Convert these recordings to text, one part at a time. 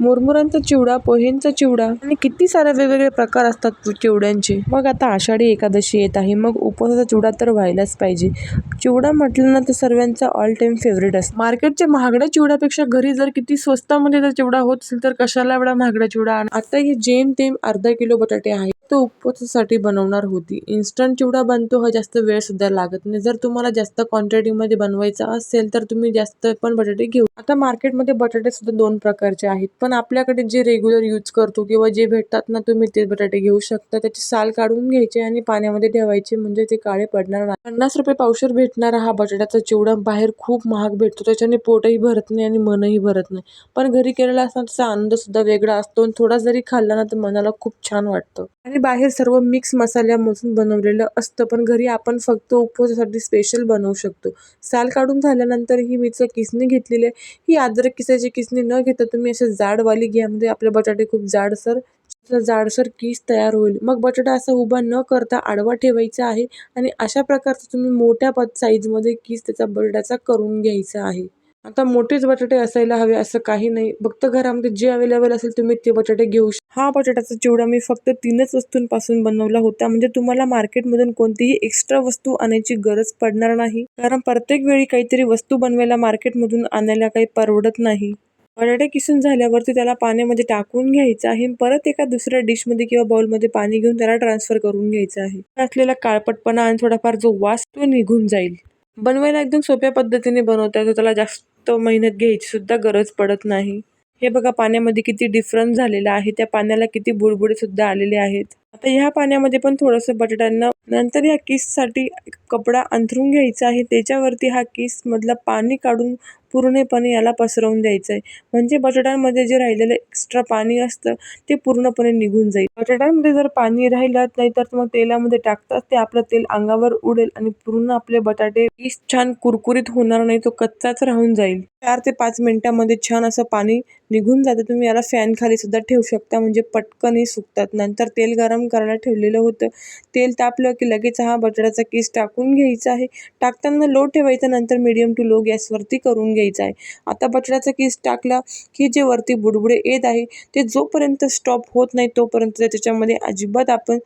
मुरमुरांचा चिवडा पोहेंचा चिवडा आणि किती सारे वेगवेगळे प्रकार असतात चिवड्यांचे. मग आता आषाढी एकादशी येत आहे. मग उपवासाचा चिवडा तर व्हायलाच पाहिजे. चिवडा म्हटलं ना तर सर्वांचा ऑल टाइम फेवरेट असतो. मार्केटच्या महागड्या चिवड्यापेक्षा घरी जर किती स्वस्तामध्ये जर चिवडा होत असेल तर कशाला एवढा महागडा चिवडा आता हे जेम तेम अर्धा किलो बटाटे आहे तो उपवासासाठी बनवणार होती. इन्स्टंट चिवडा बनतो हा जास्त वेळ सुद्धा लागत नाही. जर तुम्हाला जास्त क्वांटिटीमध्ये बनवायचा असेल तर तुम्ही जास्त पण बटाटे घेऊ. आता मार्केटमध्ये बटाटे सुद्धा दोन प्रकारचे आहेत. पण आपल्याकडे जे रेग्युलर यूज करतो किंवा जे भेटतात ना तुम्ही ते बटाटे घेऊ शकता. त्याची साल काढून घ्यायचे आणि पाण्यामध्ये ठेवायचे म्हणजे ते काळे पडणार नाही. पन्नास रुपये पावशेर भेटणारा हा बटाट्याचा चिवडा बाहेर खूप महाग भेटतो. त्याच्याने पोटही भरत नाही आणि मनही भरत नाही. पण घरी केलेला असताना त्याचा आनंद सुद्धा वेगळा असतो आणि थोडा जरी खाल्ला ना तर मनाला खूप छान वाटतं. आणि बाहेर सर्व मिक्स मसाल्यामधून बनवलेलं असतं पण घरी आपण फक्त उपवासासाठी स्पेशल बनवू शकतो. साल काढून झाल्यानंतर ही मी किसणी घेतलेली आहे? ही अद्रक किसायची किसणी न घेता तुम्ही अशा जाडवाली घ्यामध्ये म्हणजे आपले बटाटे खूप जाडसर जाडसर किस तयार होईल. मग बटाटा असा उभा न करता आडवा ठेवायचा आहे आणि अशा प्रकारचा तुम्ही मोठ्या पद साईजमध्ये किस त्याचा बटाट्याचा करून घ्यायचा आहे. आता मोठेच बटाटे असायला हवे असं काही नाही. फक्त घरामध्ये जे अवेलेबल असेल तुम्ही ते बटाटे घेऊ शकता हा बटाट्याचा चिवडा मी फक्त तीनच वस्तूंपासून बनवला होता. म्हणजे तुम्हाला मार्केटमधून कोणतीही एक्स्ट्रा वस्तू आणायची गरज पडणार नाही. कारण प्रत्येक वेळी काहीतरी वस्तू बनवायला मार्केटमधून आणायला काही परवडत नाही. बटाटे किसून झाल्यावरती त्याला पाण्यामध्ये टाकून घ्यायचं आहे. परत एका दुसऱ्या डिशमध्ये किंवा बाउलमध्ये पाणी घेऊन त्याला ट्रान्सफर करून घ्यायचं आहे. असलेला काळपटपणा आणि थोडाफार जो वास तो निघून जाईल. बनवायला एकदम सोप्या पद्धतीने बनवता येतो. त्याला जास्त तो मेहनत घ्यायची सुद्धा गरज पडत नाही. हे बघा पाण्यामध्ये किती डिफरन्स झालेला आहे. त्या पाण्याला किती बुडबुडे सुद्धा आलेले आहेत. आता ह्या पाण्यामध्ये पण थोडंसं बटाट्यांना नंतर ह्या किससाठी कपडा अंथरून घ्यायचा आहे. त्याच्यावरती हा किसमधलं पाणी काढून पूर्णपणे याला पसरवून द्यायचं आहे म्हणजे बटाट्यांमध्ये जे राहिलेलं एक्स्ट्रा पाणी असतं ते पूर्णपणे निघून जाईल. बटाट्यांमध्ये जर पाणी राहिलं नाही तर मग तेलामध्ये टाकताच ते आपलं तेल अंगावर उडेल आणि पूर्ण आपले बटाटे किस छान कुरकुरीत होणार नाही तो कच्चाच राहून जाईल. चार ते पाच मिनिटांमध्ये छान असं पाणी निघून जातं. तुम्ही याला फॅन खाली सुद्धा ठेवू शकता म्हणजे पटकन हे सुकतात. नंतर तेल गरम करायला ठेवलेलं होतं. तेल तापलं की लगेच हा बटाट्याचा किस टाकून घ्यायचा आहे. टाकताना लो ठेवायचा नंतर मीडियम टू लो गॅसवरती करून घ्यायचा आहे. आता बटाट्याचा किस टाकला की जे वरती बुडबुडे येत आहे ते जोपर्यंत स्टॉप होत नाही तोपर्यंत त्याच्यामध्ये अजिबात आपण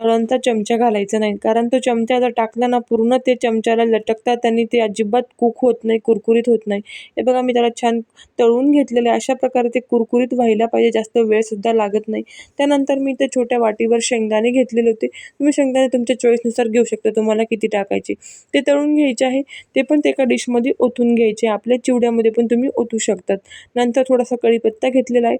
तळणचा चमचा घालायचा नाही. कारण तो चमचा जर टाकला ना पूर्ण ते चमच्याला लटकतात आणि ते अजिबात कुक होत नाही कुरकुरीत होत नाही. हे बघा मी त्याला छान तळून घेतलेले अशा प्रकारे ते कुरकुरीत व्हायला पाहिजे जास्त वेळसुद्धा लागत नाही. त्यानंतर मी ते छोट्या वाटीवर शेंगदाणे घेतलेले होते. तुम्ही शेंगदाणे तुमच्या चॉईसनुसार घेऊ शकता तुम्हाला किती टाकायचे. ते तळून घ्यायचे आहे. ते पण ते एका डिशमध्ये ओतून घ्यायचे. आपल्या चिवड्यामध्ये पण तुम्ही ओतू शकतात. नंतर थोडासा कढीपत्ता घेतलेला आहे.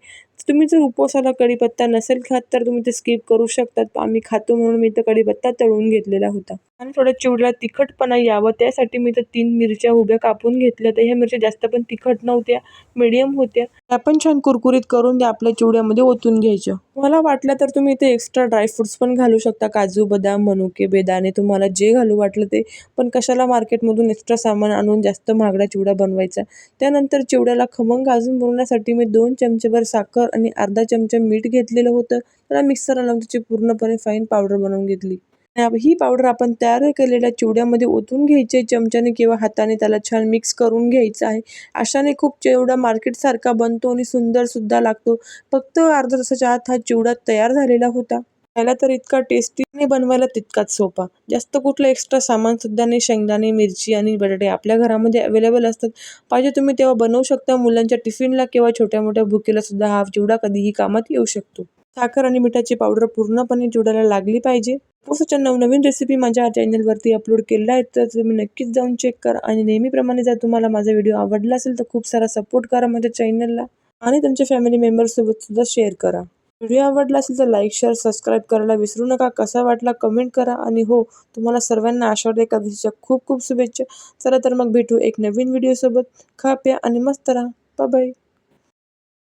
तुम्ही जर उपवासाला कढीपत्ता नसेल खात तर तुम्ही ते स्किप करू शकतात. आम्ही खात म्हणून मी तर कढीपत्ता तळून घेतलेला होता. आणि थोडं चिवड्याला तिखटपणा यावं. त्यासाठी मी तर तीन मिरच्या उभ्या कापून घेतल्या तर ह्या मिरच्या जास्त पण तिखट नव्हत्या मिडियम होत्या. त्या पण छान कुरकुरीत करून त्या आपल्या चिवड्यामध्ये ओतून घ्यायच्या. मला वाटलं तर तुम्ही इथे एक्स्ट्रा ड्रायफ्रुट्स पण घालू शकता. काजू बदाम मनुके बेदाणे तुम्हाला जे घालू वाटलं ते. पण कशाला मार्केटमधून एक्स्ट्रा सामान आणून जास्त महागडा चिवडा बनवायचा? त्यानंतर चिवड्याला खमंग अजून बनवण्यासाठी मी दोन चमचेभर साखर आणि अर्धा चमचा मीठ घेतलेलं होतं. त्याला मिक्सरला लावून त्याची पूर्णपणे फाईन पावडर बनवून घेतली. ही पावडर आपण तयार केलेल्या चिवड्यामध्ये ओतून घ्यायचे चमच्याने किंवा हाताने त्याला छान मिक्स करून घ्यायचं आहे. अशाने खूप चिवडा मार्केटसारखा बनतो आणि सुंदरसुद्धा लागतो. फक्त अर्धा तासाच्या आत हा चिवडा तयार झालेला होता. खायला तर इतका टेस्टी आणि बनवायला तितकाच सोपा. जास्त कुठलं एक्स्ट्रा सामान सुद्धा नाही शेंगदाणे मिरची आणि बटाटे आपल्या घरामध्ये अवेलेबल असतात. पाहिजे तुम्ही तेव्हा बनवू शकता. मुलांच्या टिफिनला किंवा छोट्या मोठ्या भुकेला सुद्धा हा चिवडा कधीही कामात येऊ शकतो. साखर आणि मिठाची पावडर पूर्णपणे चिवड्याला लागली पाहिजे. उपवासाच्या नवनवीन रेसिपी माझ्या चॅनलवरती अपलोड केलेल्या आहेत तर तुम्ही नक्कीच जाऊन चेक करा. आणि नेहमीप्रमाणे जर तुम्हाला माझा व्हिडिओ आवडला असेल तर खूप सारा सपोर्ट करा माझ्या चॅनलला आणि तुमच्या फॅमिली मेंबर्ससोबत सुद्धा शेअर करा. व्हिडिओ आवडला असेल तर लाईक शेअर सबस्क्राईब करायला विसरू नका. कसा वाटला कमेंट करा. आणि हो तुम्हाला सर्वांना आषाढ एकादशीच्या खूप खूप शुभेच्छा. चला तर मग भेटू एक नवीन व्हिडिओसोबत खा प्या आणि मस्त राहा. बाय